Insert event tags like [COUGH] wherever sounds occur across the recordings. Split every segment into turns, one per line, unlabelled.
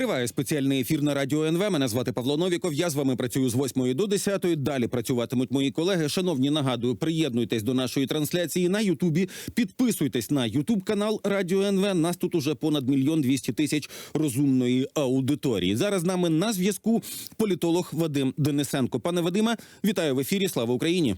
Триває спеціальний ефір на радіо НВ. Мене звати Павло Новіков. Я з вами працюю з 8 до 10. Далі працюватимуть мої колеги. Шановні, нагадую, приєднуйтесь до нашої трансляції на Ютубі. Підписуйтесь на Ютуб канал Радіо НВ. Нас тут уже понад мільйон двісті тисяч розумної аудиторії. Зараз з нами на зв'язку політолог Вадим Денисенко. Пане Вадиме, вітаю в ефірі. Слава Україні.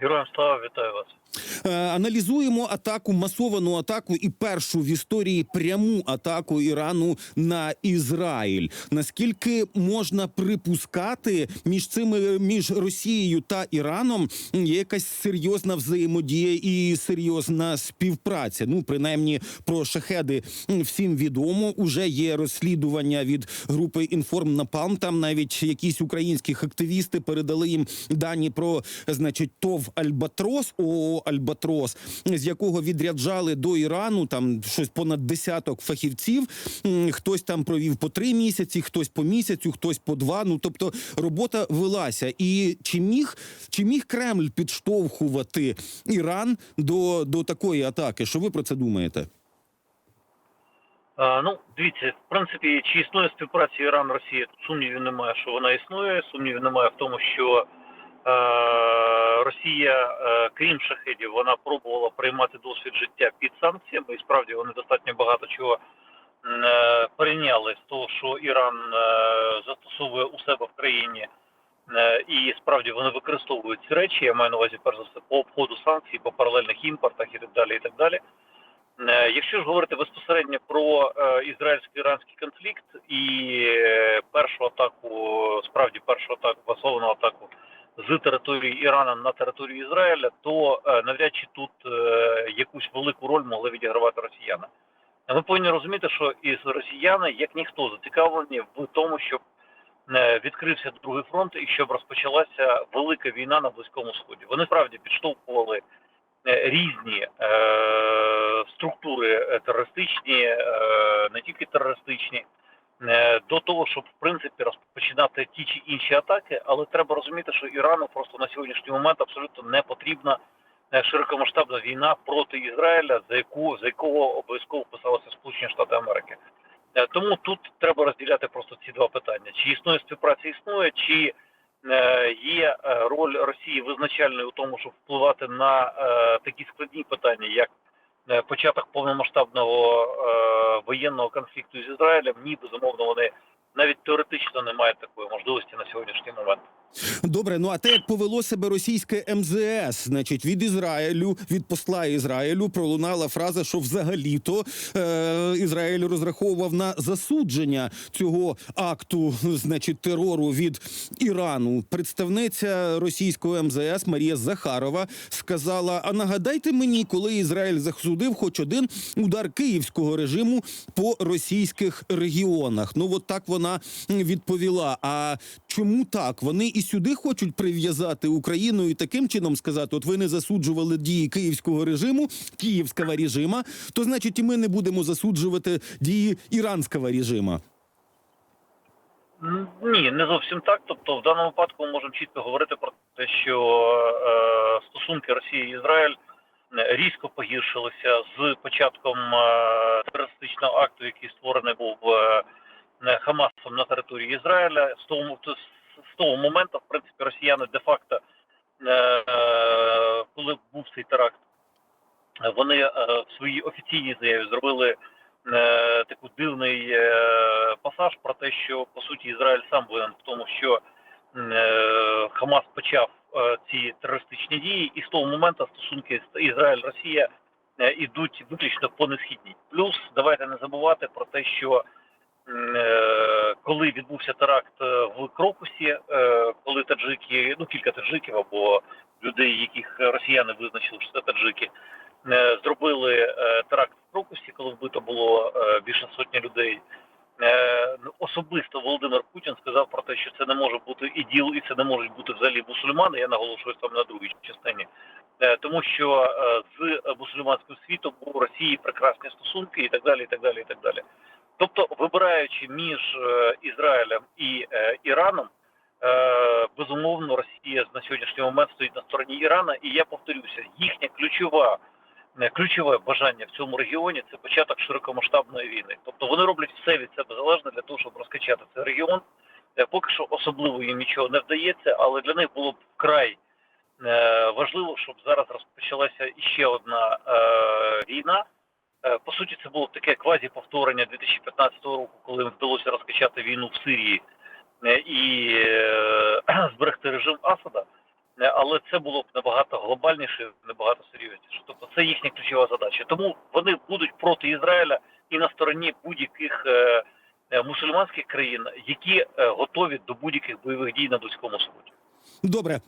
Героям слава вітаю вас.
Е, Аналізуємо атаку, масовану атаку і першу в історії пряму атаку Ірану на Ізраїль. Наскільки можна припускати між цими між Росією та Іраном є якась серйозна взаємодія і серйозна співпраця? Ну принаймні про шахеди всім відомо. Уже є розслідування від групи Інформ Напалм. Там навіть якісь українські активісти передали їм дані про значить ТОВ Альбатрос. ООО Альбатрос, з якого відряджали до Ірану там щось понад десяток фахівців. Хтось там провів по три місяці, хтось по місяцю, хтось по два. Ну тобто робота велася. І чи міг чи міг Кремль підштовхувати Іран до, до такої атаки? Що ви про це думаєте?
Ну, дивіться, в принципі, чи існує співпраця Іран-Росія? Тут сумнівів немає, що вона існує. Сумнівів немає в тому, що Росія, е, крім шахедів, вона пробувала приймати досвід життя під санкціями, і справді вони достатньо багато чого е, з того, що Іран е, застосовує у себе в країні. Е, І справді вони використовують ці речі. Я маю на увазі перш за все по обходу санкцій, по паралельних імпортах і так далі. І так далі. Е, Якщо ж говорити безпосередньо про е, ізраїльсько-іранський конфлікт і е, першу атаку, справді першу атаку, масовану атаку з території Ірана на територію Ізраїля, то е, навряд чи тут е, якусь велику роль могли відігравати росіяни. Ми повинні розуміти, що із росіяни, як ніхто, зацікавлені в тому, щоб е, відкрився другий фронт і щоб розпочалася велика війна на близькому сході. Вони справді підштовхували різні е, структури терористичні, е, не тільки терористичні, до того, щоб в принципі розпочинати ті чи інші атаки, але треба розуміти, що Ірану просто на сьогоднішній момент абсолютно не потрібна е, широкомасштабна війна проти Ізраїля, за яку за якого обов'язково писалися Сполучені Штати Америки. Е, Тому тут треба розділяти просто ці два питання: чи існує співпраця, існує, чи е, є е, роль Росії визначальною у тому, щоб впливати на е, такі складні питання, як е, початок повномасштабного е, воєнного конфлікту з Ізраїлем. Ні, безумовно, вони навіть теоретично не мають такої можливості на сьогоднішній момент.
Добре, ну а те, як повело себе російське МЗС, значить, від Ізраїлю, від посла Ізраїлю пролунала фраза, що взагалі-то е, Ізраїль розраховував на засудження цього акту, значить, терору від Ірану. Представниця російського МЗС Марія Захарова сказала: А нагадайте мені, коли Ізраїль засудив хоч один удар київського режиму по російських регіонах. Ну от так вона відповіла. А чому так? Вони і сюди хочуть прив'язати Україну і таким чином сказати: от ви не засуджували дії київського режиму, київського режима, то значить і ми не будемо засуджувати дії іранського режима.
Ні, не зовсім так. Тобто, в даному випадку ми можемо чітко говорити про те, що е, стосунки Росії і Ізраїль е, різко погіршилися з початком е, терористичного акту, який створений був е, Хамасом на території Ізраїля. З того, з, того моменту, в принципі, росіяни де-факто, е, е, коли був цей теракт, вони е, в своїй офіційній заяві зробили таку дивний пасаж про те, що по суті Ізраїль сам винен в тому, що Хамас почав ці терористичні дії, і з того моменту стосунки Ізраїль-Росія ідуть виключно по несхідній. Плюс давайте не забувати про те, що коли відбувся теракт е, в Крокусі, е, коли таджики, ну кілька таджиків або людей, яких росіяни визначили, що це таджики, е, зробили е, теракт в Крокусі, коли вбито було е, більше сотні людей. Е, Особисто Володимир Путін сказав про те, що це не може бути іділ, і це не можуть бути взагалі мусульмани. Я наголошую саме на другій частині, Е, тому що е, з мусульманським світом у Росії прекрасні стосунки і так далі. і так далі, і так далі. Тобто, вибираючи між е, Ізраїлем і е, Іраном, е, безумовно, Росія на сьогоднішній момент стоїть на стороні Ірана, і я повторюся, їхня ключова ключове бажання в цьому регіоні це початок широкомасштабної війни. Тобто вони роблять все від себе залежне для того, щоб розкачати цей регіон. Поки що особливо їм нічого не вдається, але для них було б вкрай важливо, щоб зараз розпочалася іще одна війна. Е, По суті, це було таке квазі-повторення 2015 року, коли вдалося розкачати війну в Сирії е, і е, [CLEARS THROAT] зберегти режим Асада. Але це було б набагато глобальніше, набагато серйозніше. Тобто це їхня ключова задача. Тому вони будуть проти Ізраїля і на стороні будь-яких мусульманських країн, які готові до будь-яких бойових дій на Близькому Сході.
Добре.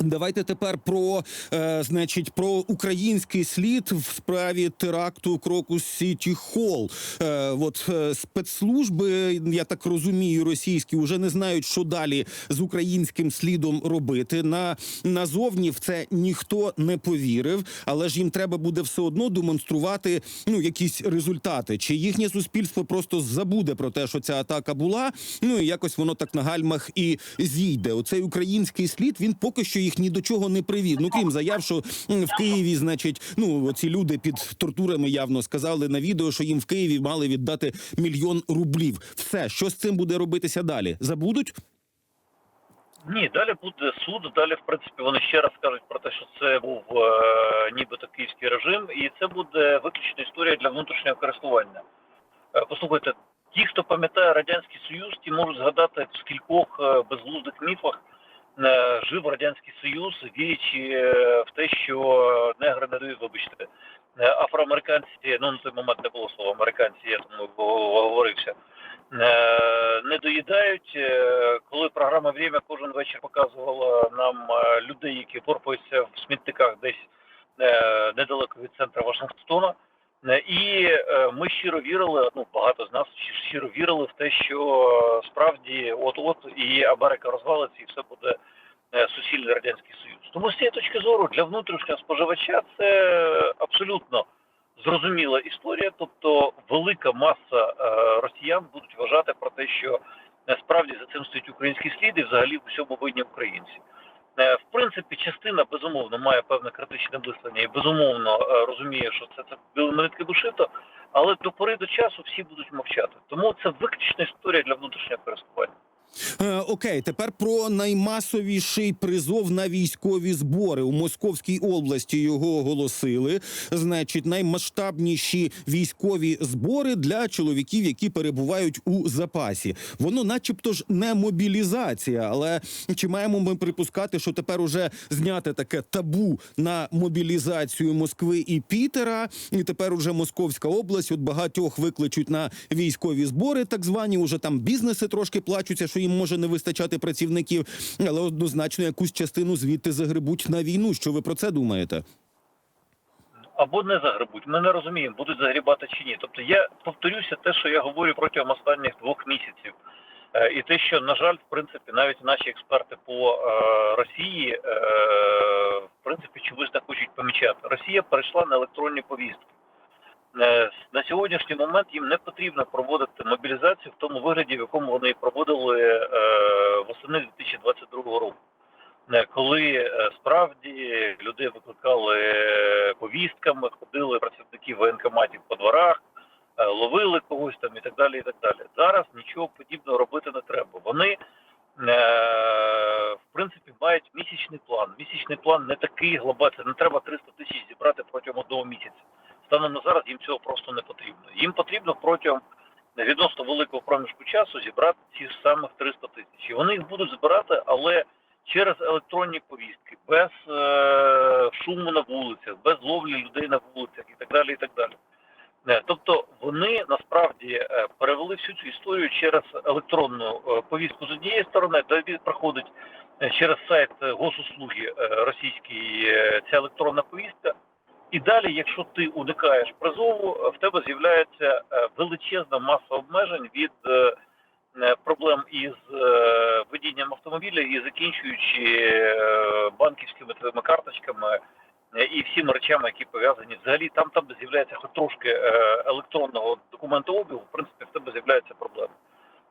Давайте тепер про е, значить про український слід в справі теракту Крокус Сіті Холл. Е, от е, спецслужби, я так розумію, російські вже не знають, що далі з українським слідом робити. На назовні в це ніхто не повірив, але ж їм треба буде все одно демонструвати ну якісь результати. Чи їхнє суспільство просто забуде про те, що ця атака була? Ну і якось воно так на гальмах і зійде. Оцей український слід він поки що їх ні до чого не привів. Ну крім заяв, що в Києві, значить, ну оці люди під тортурами явно сказали на відео, що їм в Києві мали віддати мільйон рублів. Все, що з цим буде робитися далі? Забудуть?
Ні, далі буде суд. Далі, в принципі, вони ще раз скажуть про те, що це був е, нібито київський режим, і це буде виключно історія для внутрішнього користування. Е, послухайте, ті, хто пам'ятає радянський союз, ті можуть згадати в скількох е, безглуздих міфах жив радянський союз, віючи е, в те, що негри не дають, вибачте, е, афроамериканці, ну на той момент не було слова американці, я тому говорився. Е, не доїдають. Е, Коли програма «Время» кожен вечір показувала нам е, людей, які порпаються в смітниках десь е, недалеко від центру Вашингтона. Е, І е, ми щиро вірили, ну багато з нас щиро вірили в те, що е, справді от-от і Америка розвалиться, і все буде е, суцільний радянський союз. Тому з цієї точки зору для внутрішнього споживача це абсолютно зрозуміла історія. Тобто велика маса е, росіян будуть вважати про те, що е, справді за цим стоїть український слід і взагалі в усьому винні українці. Е, В принципі, частина безумовно має певне критичне мислення і безумовно е, розуміє, що це це білими нитками шито, але до пори до часу всі будуть мовчати. Тому це виключна історія для внутрішнього користування.
Е, окей, тепер про наймасовіший призов на військові збори у Московській області його оголосили. Значить, наймасштабніші військові збори для чоловіків, які перебувають у запасі. Воно, начебто, ж не мобілізація, але чи маємо ми припускати, що тепер уже зняте таке табу на мобілізацію Москви і Пітера, і тепер уже Московська область от багатьох викличуть на військові збори, так звані. Уже там бізнеси трошки плачуться, що їм може не вистачати працівників, але однозначно якусь частину звідти загребуть на війну. Що ви про це думаєте?
або не загребуть. Ми не розуміємо, будуть загрібати чи ні. Тобто я повторюся те, що я говорю протягом останніх двох місяців. Е, І те, що, на жаль, в принципі, навіть наші експерти по е, Росії, е, в принципі, чогось не хочуть помічати. Росія перейшла на електронні повістки. Е, На сьогоднішній момент їм не потрібно проводити мобілізацію в тому вигляді, в якому вони проводили е, восени 2022 року. Е, коли справді людей викликали повістками, ходили працівники воєнкоматів по дворах, ловили когось там і так далі. І так далі. Зараз нічого подібного робити не треба. Вони в принципі мають місячний план. Місячний план не такий глобальний. Не треба 300 тисяч зібрати протягом одного місяця. Станом на зараз їм цього просто не потрібно. Їм потрібно протягом відносно великого проміжку часу зібрати ці ж самих 300 тисяч. І вони їх будуть збирати, але через електронні повістки, без е, шуму на вулицях, без ловлі людей на вулицях і так далі. І так далі. Е, Тобто вони насправді е, перевели всю цю історію через електронну е, повістку з однієї сторони, де проходить через сайт госуслуги російський е, ця електронна повістка. І далі, якщо ти уникаєш призову, е, в тебе з'являється е, величезна маса обмежень від е, проблем із водінням автомобіля і закінчуючи банківськими твоїми карточками і всіма речами, які пов'язані взагалі, там там з'являється хоч трошки електронного документообігу, в принципі, в тебе з'являється проблема.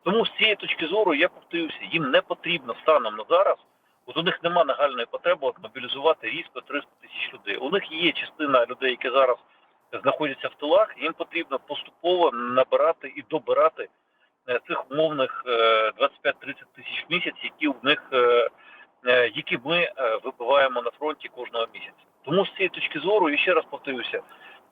Тому з цієї точки зору я повторюся, їм не потрібно станом на зараз От у них нема нагальної потреби от мобілізувати різко 300 тисяч людей. У них є частина людей, які зараз знаходяться в тилах. Їм потрібно поступово набирати і добирати е, цих умовних е, 25-30 тисяч в місяць, які у них е, е, які ми е, вибиваємо на фронті кожного місяця. Тому з цієї точки зору, і ще раз повторюся,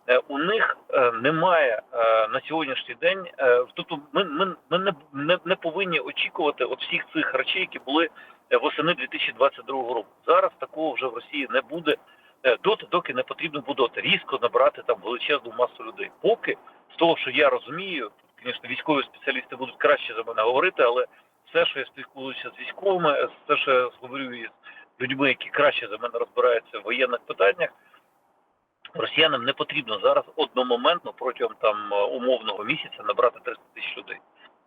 е, у них е, немає е, на сьогоднішній день. е, Тобто, ми, ми, ми не, не, не повинні очікувати от всіх цих речей, які були е, восени 2022 року. Зараз такого вже в Росії не буде. е, Доти, доки не потрібно буде різко набирати там величезну масу людей. Поки з того, що я розумію, звісно, військові спеціалісти будуть краще за мене говорити, але все, що я спілкуюся з військовими, все, що я говорю із людьми, які краще за мене розбираються в воєнних питаннях, росіянам не потрібно зараз одномоментно протягом там е, умовного місяця набрати 300 тисяч людей.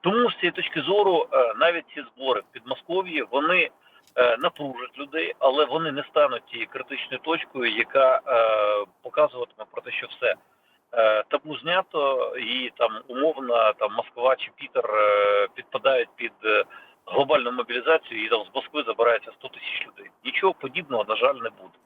Тому з цієї точки зору е, навіть ці збори в Підмосков'ї вони е, напружать людей, але вони не стануть тією критичною точкою, яка е, показуватиме про те, що все. Табу знято і там умовно там Москва чи Пітер підпадають під глобальну мобілізацію, і там з Москви забирається 100 тисяч людей. Нічого подібного, на жаль, не буде.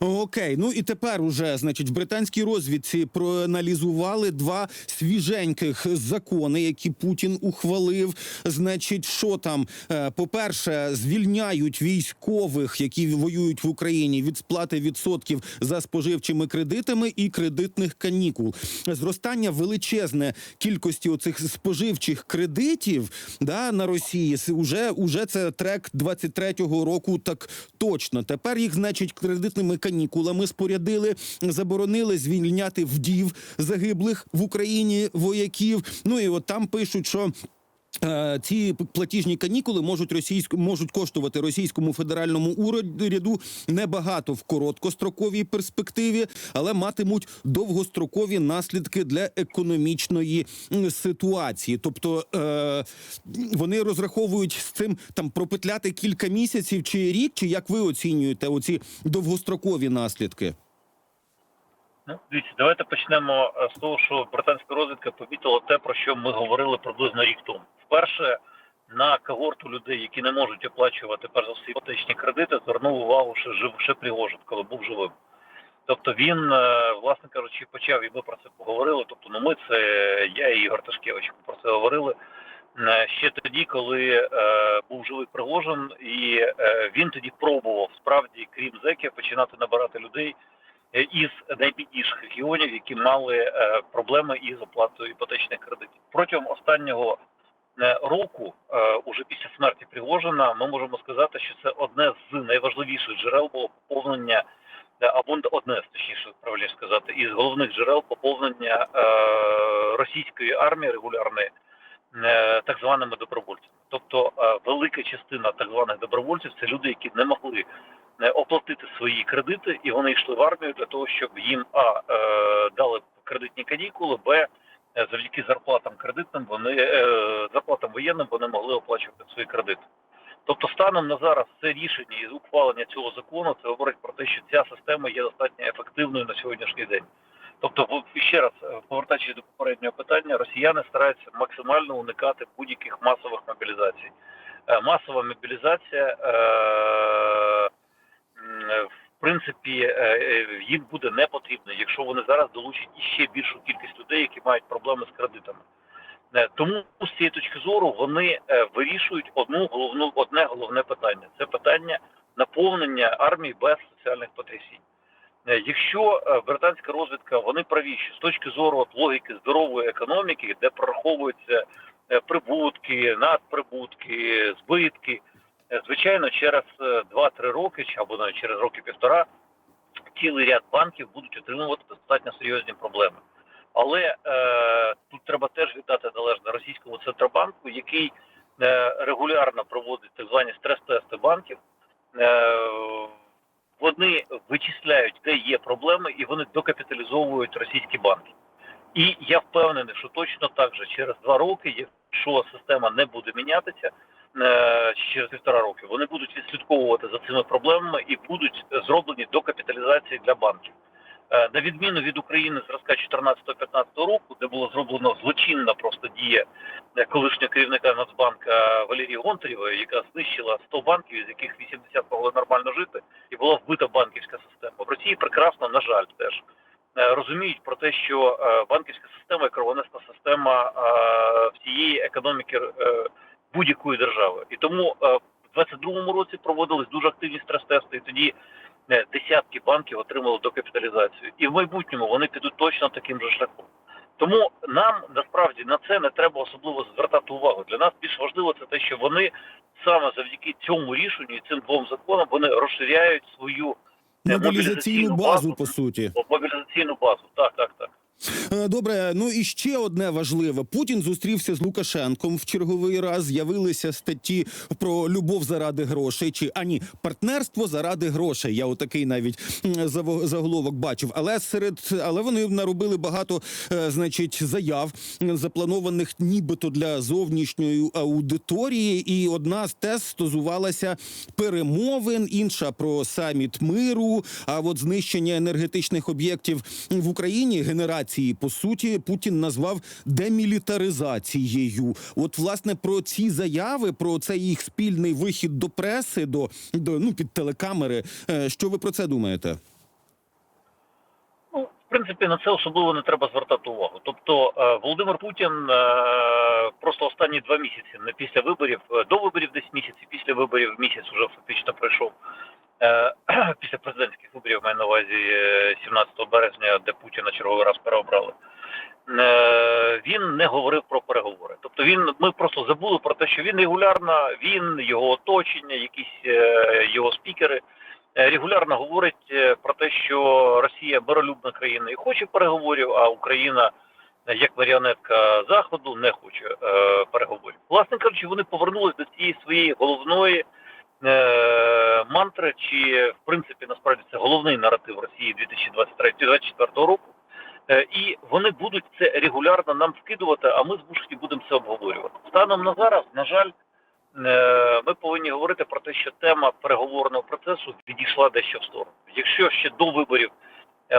Окей, ну і тепер уже, значить, в британській розвідці проаналізували два свіженьких закони, які Путін ухвалив. Значить, що там? Е, По-перше, звільняють військових, які воюють в Україні від сплати відсотків за споживчими кредитами і кредитних канікул. Зростання величезне кількості оцих споживчих кредитів да, на Росії. Уже, уже це трек 23-го року. Так точно. Тепер їх, значить, кредитними канікулами спорядили, заборонили звільняти вдів загиблих в Україні вояків. Ну і от там пишуть, що. Е, Ці платіжні канікули можуть російську можуть коштувати російському федеральному уряду небагато в короткостроковій перспективі, але матимуть довгострокові наслідки для економічної ситуації. Тобто е, вони розраховують з цим там пропетляти кілька місяців чи рік, чи як ви оцінюєте оці довгострокові наслідки?
Ну, дивіться, давайте почнемо е, з того, що британська розвідка помітила те, про що ми говорили приблизно рік тому. Вперше на когорту людей, які не можуть оплачувати перш за все іпотечні кредити, звернув увагу ще жив ще Пригожин, коли був живим. Тобто він, е, власне кажучи, почав, і ми про це поговорили. Тобто, ну ми це я і Ігор Ташкевич про це говорили е, ще тоді, коли е, був живий Пригожин, і е, він тоді пробував справді, крім зеків, починати набирати людей е, із найбідніших регіонів, які мали е, проблеми із оплатою іпотечних кредитів. Протягом останнього року, е, уже після смерті Пригожина, ми можемо сказати, що це одне з найважливіших джерел було поповнення е, або одне точніше правильніше сказати, із головних джерел поповнення е, російської армії регулярної е, так званими добровольцями. Тобто е, велика частина так званих добровольців це люди, які не могли е, оплатити свої кредити, і вони йшли в армію для того, щоб їм а е, дали кредитні канікули, б е, завдяки зарплатам кредитним вони е, зарплатам воєнним вони могли оплачувати свої кредити. Тобто, станом на зараз це рішення і ухвалення цього закону це говорить про те, що ця система є достатньо ефективною на сьогоднішній день. Тобто, ще раз е, повертаючись до попереднього питання, росіяни стараються максимально уникати будь-яких масових мобілізацій. Е, Масова мобілізація е, е, в принципі е, е, їм буде не потрібна, якщо вони зараз долучать іще більшу кількість людей, які мають проблеми з кредитами. Е, Тому з цієї точки зору вони вирішують одну головну одне головне питання: це питання наповнення армії без соціальних потрясінь. Якщо британська розвідка вони праві, що з точки зору от логіки здорової економіки, де прораховуються прибутки, надприбутки, збитки, звичайно, через е, 2-3 роки, або навіть через роки півтора, цілий ряд банків будуть отримувати достатньо серйозні проблеми. Але е, тут треба теж віддати належне російському центробанку, який е, регулярно проводить так звані стрес-тести банків. Е, вони вичисляють, де є проблеми, і вони докапіталізовують російські банки. І я впевнений, що точно так же через два роки, якщо система не буде мінятися, е, через півтора роки, вони будуть відслідковувати за цими проблемами і будуть зроблені докапіталізації для банків. Е, На відміну від України зразка 14-15 року, де було зроблено злочинна просто дія е, колишнього керівника Нацбанка Валерії Гонтарєвої, яка знищила 100 банків, із яких 80 могли нормально жити, і була вбита банківська система. В Росії прекрасно, на жаль, теж е, розуміють про те, що банківська система і кровонесна система всієї економіки будь-якої держави. І тому е, в 22-му році проводились дуже активні стрес-тести, і тоді е, десятки банків отримали докапіталізацію. І в майбутньому вони підуть точно таким же шляхом. Тому нам насправді на це не треба особливо звертати увагу. Для нас більш важливо це те, що вони саме завдяки цьому рішенню і цим двом законам вони розширяють свою е,
Мобілізаційну базу, по суті.
мобілізаційну базу. Так, так, так.
Е, Добре, ну і ще одне важливе: Путін зустрівся з Лукашенком в черговий раз. З'явилися статті про любов заради грошей, чи а ні, партнерство заради грошей. Я отакий навіть заголовок бачив. Але серед але вони наробили багато, е, значить, заяв запланованих нібито для зовнішньої аудиторії. І одна з тез стосувалася перемовин, інша про саміт миру. А от знищення енергетичних об'єктів в Україні генерації по суті Путін назвав демілітаризацією. От власне про ці заяви, про цей їх спільний вихід до преси, до, до ну під телекамери. Е, Що ви про це думаєте?
Ну, в принципі, на це особливо не треба звертати увагу. Тобто е, Володимир Путін е, просто останні два місяці, не після виборів, до виборів десь місяць, після виборів місяць вже фактично пройшов. Е, [CLEARS THROAT] Після президентських виборів маю на увазі е, 17 березня, де Путіна черговий раз переобрали. Е, Він не говорив про переговори. Тобто він ми просто забули про те, що він регулярно, він, його оточення, якісь е, його спікери е, регулярно говорить е, про те, що Росія миролюбна країна і хоче переговорів, а Україна е, як маріонетка Заходу не хоче е, переговорів. Власне кажучи, вони повернулись до цієї своєї головної е, мантри, чи в принципі насправді це головний наратив Росії 2023-2024 року. Е, І вони будуть це регулярно нам вкидувати, а ми змушені будемо це обговорювати. Станом на зараз, на жаль, е, ми повинні говорити про те, що тема переговорного процесу відійшла дещо в сторону. Якщо ще до виборів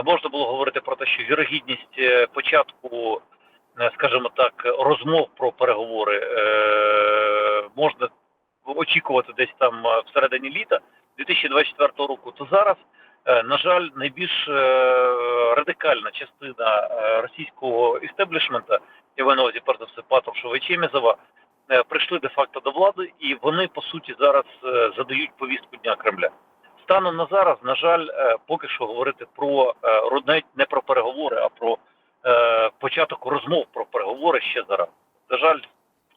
можна було говорити про те, що вірогідність початку, скажімо так, розмов про переговори можна очікувати десь там е, всередині літа 2024 року, то зараз, е, на жаль, найбільш е, радикальна частина російського істеблішмента, я маю на увазі перш за все Патрушева і Чемізова, прийшли де-факто до влади, і вони по суті зараз задають повістку дня Кремля. Станом на зараз, на жаль, поки що говорити про навіть не про переговори, а про початок розмов про переговори ще зараз. На жаль,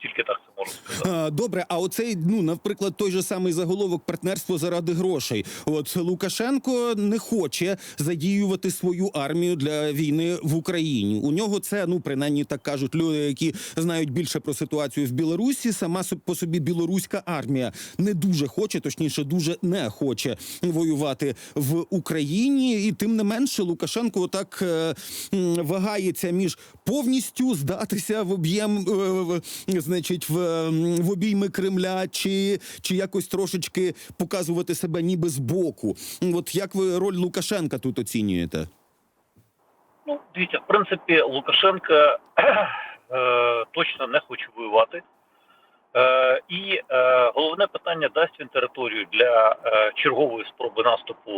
тільки так це можу сказати.
Добре, а оцей, ну, наприклад, той же самий заголовок партнерство заради грошей. От Лукашенко не хоче задіювати свою армію для війни в Україні. У нього це, ну принаймні так кажуть люди, які знають більше про ситуацію в Білорусі. Сама по собі білоруська армія не дуже хоче, точніше, дуже не хоче воювати в Україні. І тим не менше, Лукашенко отак е, вагається між повністю здатися в об'єм, е, значить, в, в обійми Кремля, чи, чи якось трошечки показувати себе ніби збоку. От як ви роль Лукашенка тут оцінюєте?
Ну, дивіться, в принципі, Лукашенка е, точно не хоче воювати. Е, і е, головне питання дасть він територію для чергової спроби наступу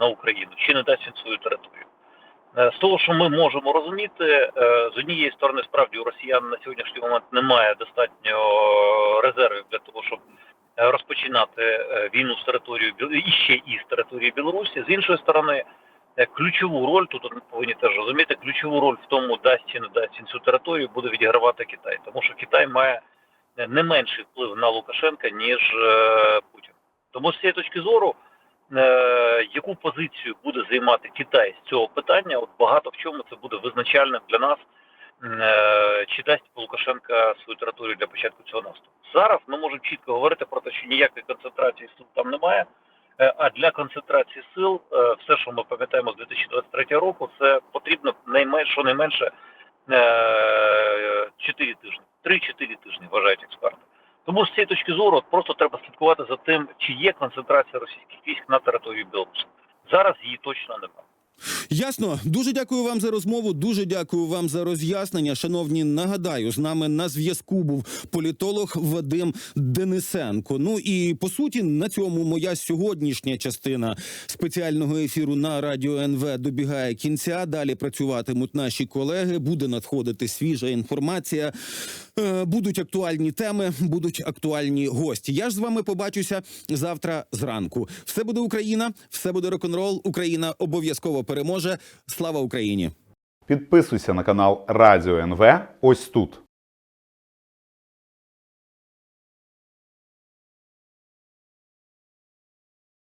на Україну, чи не дасть він свою територію. Е, з того, що ми можемо розуміти, е, з однієї сторони, справді у росіян на сьогоднішній момент немає достатньо резервів для того, щоб е, розпочинати е, війну з територією і ще і з території Білорусі. З іншої сторони, е, ключову роль тут ми повинні теж розуміти. Ключову роль в тому, дасть чи не дасть цю територію, буде відігравати Китай, тому що Китай має е, не менший вплив на Лукашенка ніж е, Путін. Тому з цієї точки зору, е, яку позицію буде займати Китай з цього питання, от багато в чому це буде визначальним для нас. е, Чи дасть Лукашенка свою територію для початку цього наступу? Зараз ми можемо чітко говорити про те, що ніякої концентрації сил там немає. Е, А для концентрації сил, е, все, що ми пам'ятаємо з 2023 року, це потрібно найменше, щонайменше е, 4 тижні. 3-4 тижні вважають експерти. Тому з цієї точки зору просто треба слідкувати за тим, чи є концентрація російських військ на території Білорусі. Зараз її точно немає.
Ясно, дуже дякую вам за розмову. Дуже дякую вам за роз'яснення. Шановні, нагадаю, з нами на зв'язку був політолог Вадим Денисенко. Ну і по суті, на цьому моя сьогоднішня частина спеціального ефіру на радіо НВ добігає кінця. Далі працюватимуть наші колеги. Буде надходити свіжа інформація. Е, Будуть актуальні теми, будуть актуальні гості. Я ж з вами побачуся завтра зранку. Все буде Україна, все буде рок-н-рол. Україна обов'язково переможе. Слава Україні!
Підписуйся на канал Радіо НВ ось тут.